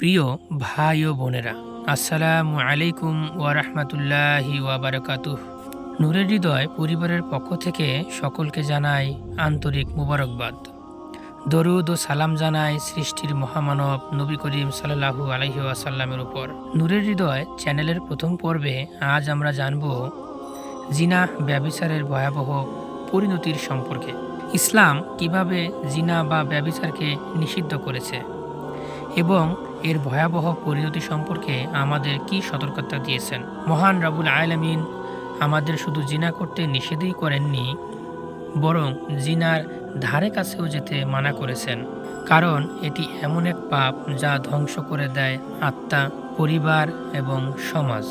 প্রিয় ভাই ও বোনেরা, আসসালামু আলাইকুম ওয়ারহমতুল্লাহি ওয়াবারাকাতুহ নূরের হৃদয় পরিবারের পক্ষ থেকে সকলকে জানাই আন্তরিক মুবারকবাদ। দরুদ ও সালাম জানাই সৃষ্টির মহামানব নবী করিম সাল্লাহু আলহি আসাল্লামের উপর। নূরের হৃদয় চ্যানেলের প্রথম পর্বে আজ আমরা জানব জিনা ব্যবিচারের ভয়াবহ পরিণতির সম্পর্কে। ইসলাম কীভাবে জিনা বা ব্যবিচারকে নিষিদ্ধ করেছে এবং এর ভয়াবহ পরিণতি সম্পর্কে আমাদের কি সতর্কতা দিয়েছেন? মহান রাবুল আলমিন আমাদের শুধু জিনা করতে নিষেধই করেননি, বরং জিনার ধারে কাছেও যেতে মানা করেছেন। কারণ এটি এমন এক পাপ যা ধ্বংস করে দেয় আত্মা, পরিবার এবং সমাজ।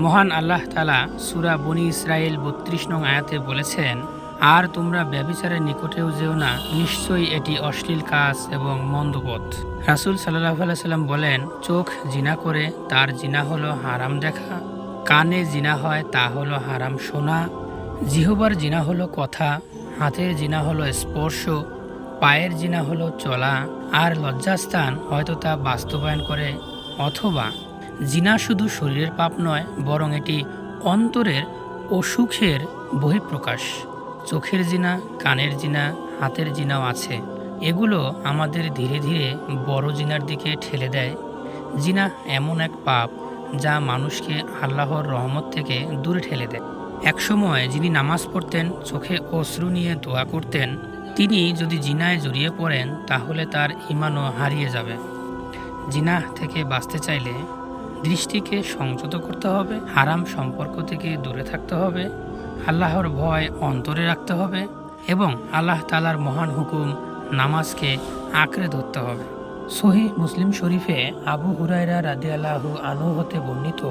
মহান আল্লাহ তালা সুরা বনি ইসরায়েল বত্রিশ নং আয়াতে বলেছেন আর তোমরা ব্যবিচারের নিকটেও যেও না, নিশ্চয়ই এটি অশ্লীল কাজ এবং মন্দপথ রাসুল সাল্লাহ সাল্লাম বলেন, চোখ জিনা করে, তার জিনা হলো হারাম দেখা। কানে জিনা হয়, তা হলো হারাম শোনা। জিহবার জিনা হলো কথা, হাতের জিনা হলো স্পর্শ, পায়ের জিনা হলো চলা। আর লজ্জাস্থান হয়তো তা বাস্তবায়ন করে, অথবা জিনা শুধু শরীরের পাপ নয়, বরং এটি অন্তরের অসুখের বহিঃপ্রকাশ। চোখের জিনা, কানের জিনা, হাতের জিনাও আছে। এগুলো আমাদের ধীরে ধীরে বড় জিনার দিকে ঠেলে দেয়। জিনা এমন এক পাপ যা মানুষকে আল্লাহর রহমত থেকে দূরে ঠেলে দেয়। একসময় যিনি নামাজ পড়তেন, চোখে অশ্রু নিয়ে দোয়া করতেন, তিনি যদি জিনায় জড়িয়ে পড়েন, তাহলে তার ইমানও হারিয়ে যাবে। জিনা থেকে বাঁচতে চাইলে দৃষ্টিকে সংযত করতে হবে, হারাম সম্পর্ক থেকে দূরে থাকতে হবে, আল্লাহর ভয় অন্তরে রাখতে হবে এবং আল্লাহ তালার মহান হুকুম নামাজকে আঁকড়ে ধরতে হবে। সহি মুসলিম শরীফে আবু হুরাইরা রাদি আল্লাহু আনু হতে বর্ণিত,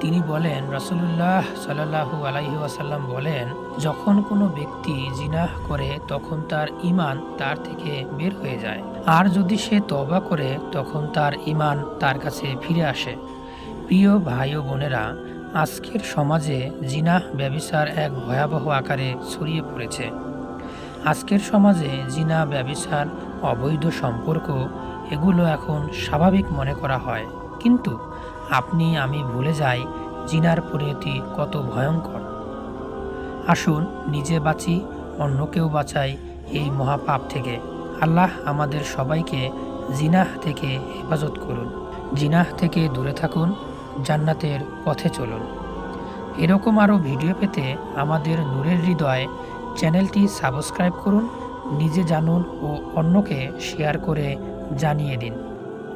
তিনি বলেন রসুল্লাহ সাল্লাহু আলাইহি ওয়াসাল্লাম বলেন, যখন কোনো ব্যক্তি জিনাহ করে, তখন তার ইমান তার থেকে বের হয়ে যায়। আর যদি সে তবা করে, তখন তার ইমান তার কাছে ফিরে আসে। প্রিয় ভাই ও বোনেরা, আজকের সমাজে জিনাহ ব্যবিচার এক ভয়াবহ আকারে ছড়িয়ে পড়েছে। আজকের সমাজে জিনা ব্যবিচার অবৈধ সম্পর্ক, এগুলো এখন স্বাভাবিক মনে করা হয়। কিন্তু আপনি, আমি ভুলে যাই, জিনার পরিণতি কত ভয়ঙ্কর। আসুন, নিজে বাঁচি, অন্যকেও বাঁচাই এই মহাপাপ থেকে। আল্লাহ আমাদের সবাইকে জিনাহ থেকে হেফাজত করুন। জিনাহ থেকে দূরে থাকুন জান্নাতের পথে চলুন। এরকম আরও ভিডিও পেতে আমাদের নূরের হৃদয় চ্যানেলটি সাবস্ক্রাইব করুন, নিজে জানুন ও অন্যকে শেয়ার করে জানিয়ে দিন।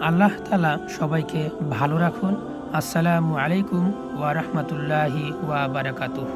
আল্লাহ তালা সবাইকে ভালো রাখুন। আসসালামু আলাইকুম ওয়া রাহমাতুল্লাহি ওয়া বারাকাতুহু।